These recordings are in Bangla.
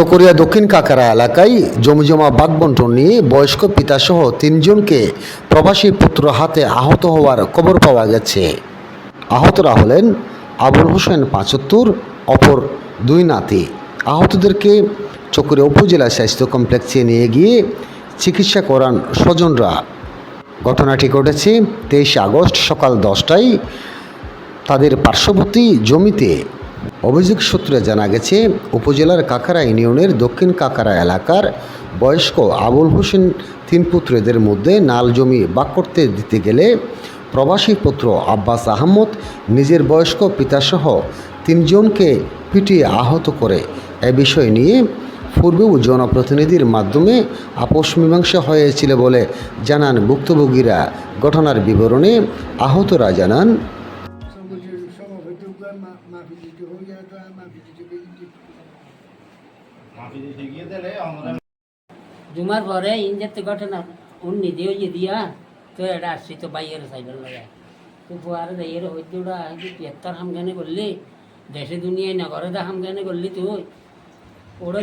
চকরিয়া দক্ষিণ কাকারা এলাকায় জমিজমা বাগবন্টন নিয়ে বয়স্ক পিতাসহ তিনজনকে প্রবাসী পুত্র হাতে আহত হওয়ার খবর পাওয়া গেছে। আহতরা হলেন আবুল হোসেন পাঁচাত্তর, অপর দুই নাতি। আহতদেরকে চকরিয়া উপজেলা স্বাস্থ্য কমপ্লেক্সে নিয়ে গিয়ে চিকিৎসা করান স্বজনরা। ঘটনাটি ঘটেছে তেইশে আগস্ট সকাল দশটায়। তাদের পার্শ্ববর্তী জমিতে অভিযোগ সূত্রে জানা গেছে, উপজেলার কাকারা ইউনিয়নের দক্ষিণ কাকারা এলাকার বয়স্ক আবুল হোসেন তিন পুত্রদের মধ্যে নাল জমি বাক করতে দিতে গেলে প্রবাসী পুত্র আব্বাস আহমদ, নিজের বয়স্ক পিতাসহ তিনজনকে পিটিয়ে আহত করে। এ বিষয় নিয়ে পূর্বেও জনপ্রতিনিধির মাধ্যমে আপোষ মীমাংসা হয়েছিল বলে জানান ভুক্তভোগীরা। ঘটনার বিবরণে আহতরা জানান জুমার পরে ইঞ্জেতে ঘটনা উন্নি দিয়ে ইয়ে দিয়া, তো এটা আসছি তো বাইয়ের সাইডের লাগে। তো ফুয়ারে দাইয়ের হইতে ওটা হয়তো তিয়াত্তর হামগানে করলি, দেশে দুনিয়ায় নগরে দা হামগানে করলি তুই। ওরা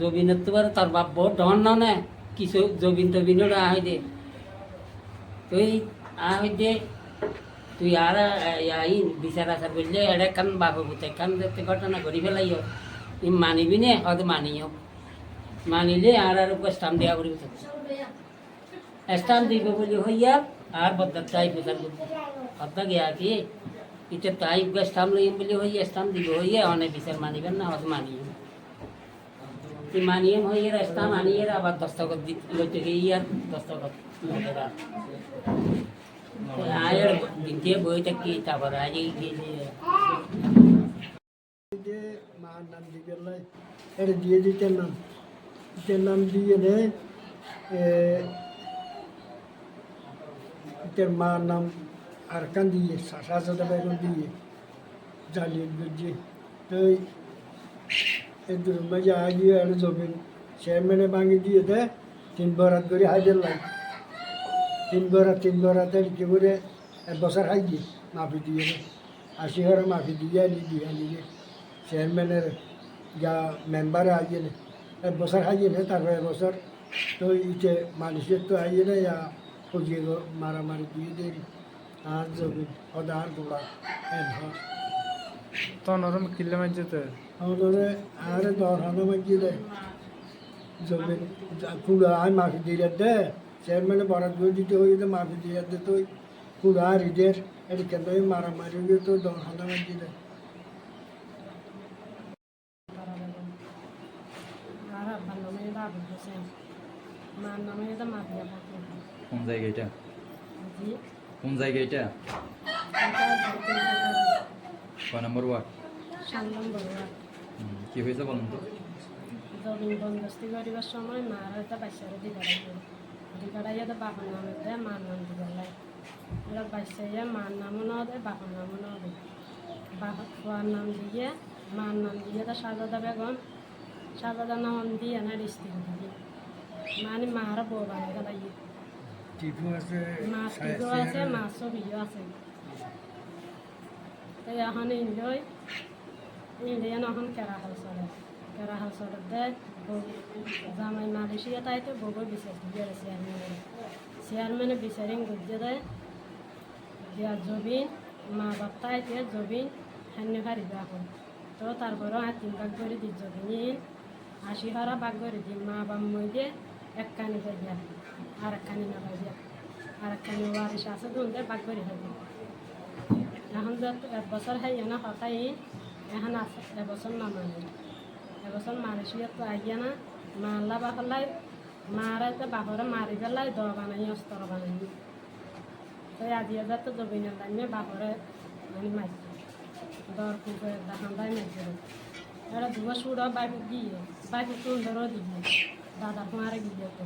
জবিনের তো পারে, তার বাপ বহুত ডন না না, কিছু জবিন তবিন ওরা আহ দে তুই আহ দে তুই আর বিচার আচার করলে এটা কান বাপ বুতে কান ঘটনা করি ফেলাইও। ই মানিবি নে হয়তো মানিও মানিলে আর আর উপর স্টাম্প দেওয়া করিব স্টাম্প দিব বলি হইয়া আর বদার তাই করব হত্যা গিয়া কি? ইতে তাই স্টাম্প লইম বলি হইয়া স্টাম্প দিব হইয়া অনেক বিচার মানিবেন না হয়তো মানিও। তুই মানিয়ে হইয়া স্টাম্প আনিয়ে আবার দস্তখত লইতে গিয়ে আর দস্তখত আয়ের দিনতে বই থাকি, তারপরে আজ গিয়ে যে মার নাম দিয়ে গেলে এটা দিয়ে দিতে নাম দিতে নাম দিয়ে নে এটার মার নাম আর কান দিয়ে সাজা বেগুন দিয়ে জ্বালিয়ে দিয়ে তো এই দূর মাঝে আগিয়ে আর জমিন চেয়ারম্যানে ভাঙি দিয়ে দে তিন বরাত করে হাইদের লাগে তিন বরা তিন বরাতে কি করে এক বছর হাই দিয়ে মাফি দিয়ে আশি ঘরে মাফি দিয়ে আনি দিয়ে আনি চেয়ারম্যানের যা মেম্বারে আইয়ে নে এক বছর হাইয়ে নে তারপর এক বছর তো ইতে মানুষের তো আইয়ে নে ইয়া খুঁজিয়ে মারামারি দিয়ে দেরি আর জমি অদার গোড়া এন তখন ওরম কিল্লে মারছে তো? আমাদের আরে দর হানা মাগিয়ে দেয় জমি কুড়া আয় মাফি দিয়ে দে চেয়ারম্যানে বরাদ করে দিতে হয়ে তো মাফি দিয়ে দে তো আর ইদের এটা কেন মারামারি তো দর হানা মাগিয়ে দেয় আর আব্বার নামে বাবুল হোসেন মার নামে এটা মাফিয়া বাবুল কোন জায়গা এটা? কোন জায়গা এটা? এটা কয় নম্বর ওয়ার্ড? সাত নম্বর ওয়ার্ড। কি হয়েছে বলুন তো? জমিন বন্দোবস্তি করিবার সময় মার এটা বাচ্চারা দিগাড়াইয়া দিগাড়াইয়া তো বাবার নামে দেয়, মার নাম দিগাড়াই এরা বাচ্চাইয়া মার নামও ন দেয় বাবার নামও ন দেয় বাবা ফুয়ার নাম দিয়ে মার নাম দিয়ে তো সাজাদা বেগম। না স্ত্রী দিয়ে মানে মার বউ বানাই গেলাই টিপু আছে মাছ টিকো আছে মাছ ছবিও আছে তো এখন ইন্ডিয় ইন্ডিয়ান এখন কেরা হাল চলে কেরা হাল চলে দেয় জামাই মালয়েশিয়া তাইতে বগৈ বিচার দিয়ে চেয়ারম্যানের চেয়ারম্যানে বিচারিং গুজিয়ে দেয় দিয়া জবিন মা বাপ তাইতে জবিন হান্য হারিব এখন তো তারপরেও আর তিন ভাগ করে দি জবিন আশি হারা ভাগ করে দি মা বাপ মই দিয়ে এক কানি দিয়া আর এক কানি না দিয়া আর এক কানি ওয়ারিস আছে দুনদের ভাগ করে হবে এখন যত এক বছর হাই না, হতাই এখন আছে এবছর না মানে এবছর মালয়েশিয়া তো আইয়া না মারলা বা হলাই মারা তো বাপরে মারি পেলাই দ বানাই, অস্ত্র বানাই। তো আজি হাজার তো জবিনের দামে বাপরে মানে মারছে দর কুকুর দেখান দাই মারছে এটা দুবো সুড় বাইক গিয়ে বাইক সুন্দরও দিয়ে দাদা কুমারে গিয়ে তো